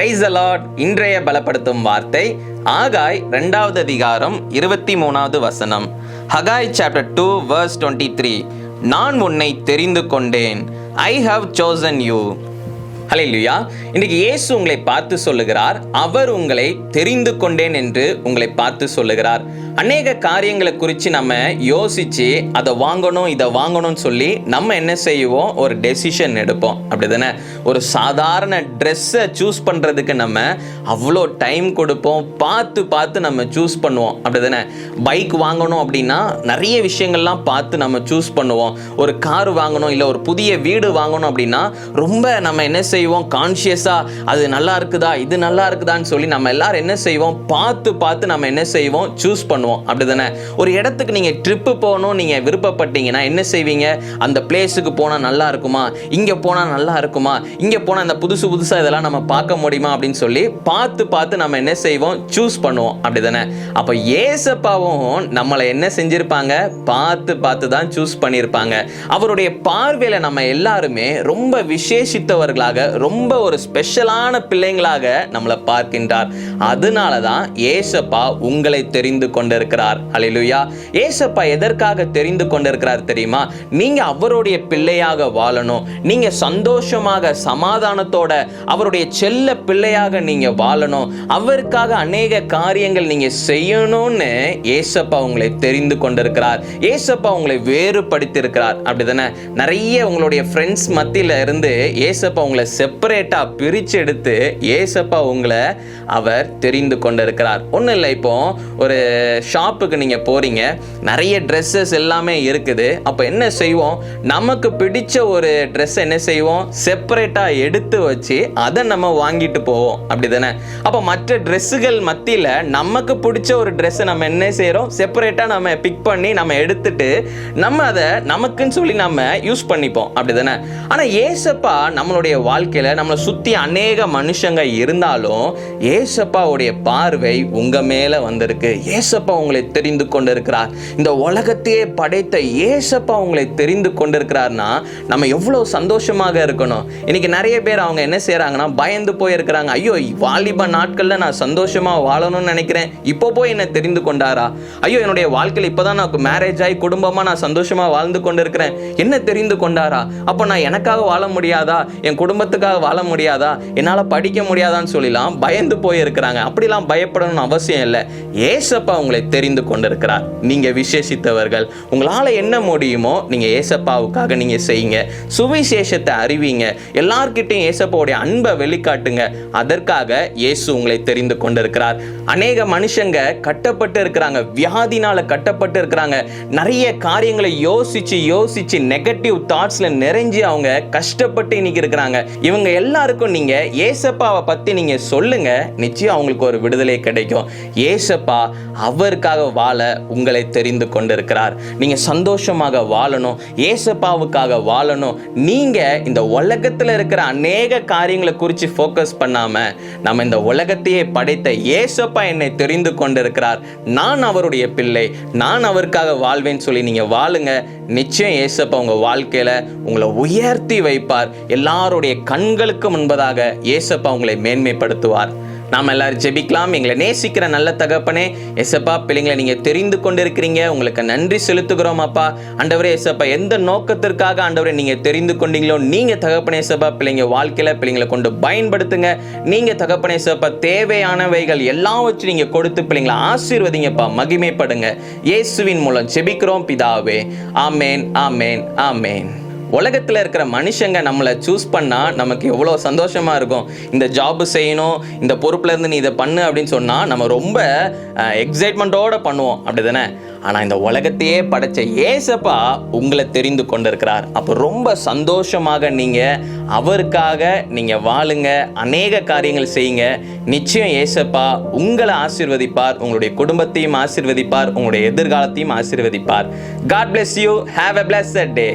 Price allot இன்றைய பலப்படுத்தும் வார்த்தை ஆகாய் ரெண்டாவது அதிகாரம் இருபத்தி மூணாவது வசனம். Haggai chapter two verse twenty three நான் உன்னை தெரிந்து கொண்டேன். ஐ ஹவ் சோசன் யூ ஹalleluya. இன்னைக்கு இயேசு உங்களை பார்த்து சொல்லுகிறார். அவர் உங்களை தெரிந்து கொண்டேன் என்று உங்களை பார்த்து சொல்லுகிறார். அநேக காரியங்களை குறித்து நம்ம யோசித்து அதை வாங்கணும் இதை வாங்கணும்னு சொல்லி நம்ம என்ன செய்வோம்? ஒரு டெசிஷன் எடுப்போம். அப்படி தானே ஒரு சாதாரண ட்ரெஸ்ஸை சூஸ் பண்ணுறதுக்கு நம்ம அவ்வளோ டைம் கொடுப்போம். பார்த்து பார்த்து நம்ம சூஸ் பண்ணுவோம். அப்படி தானே பைக் வாங்கணும் அப்படின்னா நிறைய விஷயங்கள்லாம் பார்த்து நம்ம சூஸ் பண்ணுவோம். ஒரு கார் வாங்கணும் இல்லை ஒரு புதிய வீடு வாங்கணும் அப்படின்னா ரொம்ப நம்ம என்ன செய்வோம் கான்ஷியஸாக அது நல்லா இருக்குதா இது நல்லா இருக்குதான்னு சொல்லி நம்ம எல்லாரும் என்ன செய்வோம்? பார்த்து பார்த்து நம்ம என்ன செய்வோம்? சூஸ் பண்ணுவோம். அப்படிதானே? ஒரு இடத்துக்கு நீங்கள் ட்ரிப்பு போகணும் நீங்கள் விருப்பப்பட்டீங்கன்னா என்ன செய்வீங்க? அந்த பிளேஸுக்கு போனால் நல்லா இருக்குமா? இங்கே போனால் நல்லா இருக்குமா? இங்கே போனால் இந்த புதுசு புதுசாக இதெல்லாம் நம்ம பார்க்க முடியுமா? அப்படின்னு சொல்லி பார்த்து பார்த்து நம்ம என்ன செய்வோம்? சூஸ் பண்ணுவோம். அப்படிதானே? அப்போ ஏசப்பாவும் நம்மளை என்ன செஞ்சுருப்பாங்க? பார்த்து பார்த்து தான் சூஸ் பண்ணியிருப்பாங்க அவருடைய பார்வையில் நம்ம எல்லாருமே ரொம்ப விசேஷித்தவர்களாக ரொம்ப ஒரு ஸ்பெஷலான பிள்ளைங்களாக நம்மளை பார்க்கின்றார். அதனால தான் ஏசப்பா உங்களை தெரிந்து கொண்டிருக்கிறார். அலிலுயா ஏசப்பா எதற்காக தெரிந்து கொண்டிருக்கிறார் தெரியுமா? நீங்க அவருடைய பிள்ளையாக வாழணும். நீங்க சந்தோஷமாக சமாதானத்தோட அவருடைய செல்ல பிள்ளையாக நீங்க வாழணும். அவருக்காக அநேக காரியங்கள் நீங்க செய்யணும்னு ஏசப்பா உங்களை தெரிந்து கொண்டிருக்கிறார். ஏசப்பா உங்களை வேறுபடுத்தியிருக்கிறார். அப்படிதானே? நிறைய உங்களுடைய ஃப்ரெண்ட்ஸ் மத்தியில இருந்து ஏசப்பா உங்களை செப்பரேட்டா பிரிச்சு எடுத்து ஏசப்பா உங்களை அவர் தெரிந்து கொண்டிருக்கிறார். ஒன்றும் இல்லை இப்போ ஒரு ஷாப்புக்கு நீங்க போறீங்க நிறைய ட்ரெஸ்ஸஸ் எல்லாமே இருக்குது. அப்போ என்ன செய்வோம்? நமக்கு பிடிச்ச ஒரு ட்ரெஸ் என்ன செய்வோம்? செப்பரேட்டா எடுத்து வச்சு அதை நம்ம வாங்கிட்டு போவோம். அப்படிதானே? அப்போ மற்ற ட்ரெஸ்ஸுகள் மத்தியில நமக்கு பிடிச்ச ஒரு ட்ரெஸ்ஸை நம்ம என்ன செய்கிறோம் செப்பரேட்டா நம்ம பிக் பண்ணி நம்ம எடுத்துட்டு நம்ம அதை நமக்குன்னு சொல்லி நம்ம யூஸ் பண்ணிப்போம். அப்படிதானே? ஆனா ஏசப்பா நம்மளுடைய வாழ்க்கையில் நம்மளை சுற்றி அநேக மனுஷங்க இருந்தாலும் ஏசப்பாவுடைய பார்வை உங்க மேல வந்திருக்கு. ஏசப்பா உங்களை தெரிந்து கொண்டிருக்கிறார். இந்த உலகத்தையே படைத்த ஏசப்பா உங்களை தெரிந்து கொண்டிருக்கிறார்னா நம்ம எவ்வளவு சந்தோஷமாக இருக்கணும். இன்றைக்கி நிறைய பேர் அவங்க என்ன செய்கிறாங்கன்னா பயந்து போயிருக்கிறாங்க. ஐயோ வாலிப நாட்கள்ல நான் சந்தோஷமா வாழணும்னு நினைக்கிறேன். இப்போ போய் என்னை தெரிந்து கொண்டாரா? ஐயோ என்னுடைய வாழ்க்கையில் இப்போதான் நான் மேரேஜ் ஆகி குடும்பமா நான் சந்தோஷமா வாழ்ந்து கொண்டு இருக்கிறேன் என்ன தெரிந்து கொண்டாரா? அப்போ நான் எனக்காக வாழ முடியாதா? என் குடும்பத்தை குடும்பத்துக்காக வாழ முடியாதா? என்னால் படிக்க முடியாதான்னு சொல்லலாம் பயந்து போயிருக்கிறாங்க. அப்படிலாம் பயப்படணும்னு அவசியம் இல்லை. ஏசப்பா உங்களை தெரிந்து கொண்டிருக்கிறார். நீங்க விசேஷித்தவர்கள். உங்களால் என்ன முடியுமோ நீங்கள் ஏசப்பாவுக்காக நீங்க செய்யுங்க. சுவிசேஷத்தை அறிவிங்க. எல்லார்கிட்டையும் ஏசப்பாவுடைய அன்பை வெளிக்காட்டுங்க. அதற்காக இயேசு உங்களை தெரிந்து கொண்டிருக்கிறார். அநேக மனுஷங்க கட்டப்பட்டு இருக்கிறாங்க. வியாதினால கட்டப்பட்டு இருக்கிறாங்க. நிறைய காரியங்களை யோசிச்சு யோசிச்சு நெகட்டிவ் தாட்ஸ்ல நிறைஞ்சு அவங்க கஷ்டப்பட்டு இன்னைக்கு இருக்கிறாங்க. இவங்க எல்லாருக்கும் நீங்க ஏசப்பாவை பத்தி நீங்க சொல்லுங்க. நிச்சயம் அவங்களுக்கு ஒரு விடுதலை கிடைக்கும். ஏசப்பா அவருக்காக வாழ உங்களை தெரிந்து கொண்டிருக்கிறார். நீங்க சந்தோஷமாக வாழணும். ஏசப்பாவுக்காக வாழணும். நீங்க இந்த உலகத்தில் இருக்கிற அநேக காரியங்களை குறித்து ஃபோக்கஸ் பண்ணாம நம்ம இந்த உலகத்தையே படைத்த ஏசப்பா என்னை தெரிந்து கொண்டிருக்கிறார். நான் அவருடைய பிள்ளை. நான் அவருக்காக வாழ்வேன்னு சொல்லி நீங்க வாழுங்க. நிச்சயம் ஏசப்பா உங்க வாழ்க்கையில உங்களை உயர்த்தி வைப்பார். எல்லாருடைய கண்களுக்கு முன்பதாக ஏசப்பா உங்களை மேன்மைப்படுத்துவார். நாம் எல்லாரும் ஜெபிக்கலாம். எங்களை நேசிக்கிற நல்ல தகப்பனே எசப்பா பிள்ளைங்களை நீங்கள் தெரிந்து கொண்டிருக்கிறீங்க. உங்களுக்கு நன்றி செலுத்துகிறோம் அப்பா. ஆண்டவரே எசப்பா எந்த நோக்கத்திற்காக ஆண்டவரை நீங்கள் தெரிந்து கொண்டீங்களோ நீங்கள் தகப்பனே எசப்பா பிள்ளைங்க வாழ்க்கையில் பிள்ளைங்களை கொண்டு பயன்படுத்துங்க. நீங்கள் தகப்பனே எசப்பா தேவையானவைகள் எல்லாம் வச்சு நீங்கள் கொடுத்து பிள்ளைங்களை ஆசீர்வதிங்கப்பா மகிமைப்படுங்க. இயேசுவின் மூலம் ஜெபிக்கிறோம் பிதாவே. ஆமேன் ஆமேன் ஆமேன். உலகத்தில் இருக்கிற மனுஷங்க நம்மளை சூஸ் பண்ணால் நமக்கு எவ்வளோ சந்தோஷமாக இருக்கும். இந்த ஜாப் செய்யணும் இந்த பொறுப்புலேருந்து நீ இதை பண்ணு அப்படின்னு சொன்னால் நம்ம ரொம்ப எக்ஸைட்மெண்ட்டோட பண்ணுவோம். அப்படி தானே ஆனால் இந்த உலகத்தையே படைச்ச ஏசப்பா உங்களை தெரிந்து கொண்டிருக்கிறார். அப்போ ரொம்ப சந்தோஷமாக நீங்கள் அவருக்காக நீங்கள் வாழுங்க அநேக காரியங்கள் செய்யுங்க. நிச்சயம் ஏசப்பா உங்களை ஆசிர்வதிப்பார் உங்களுடைய குடும்பத்தையும் ஆசிர்வதிப்பார் உங்களுடைய எதிர்காலத்தையும் ஆசிர்வதிப்பார். God bless you have a bless day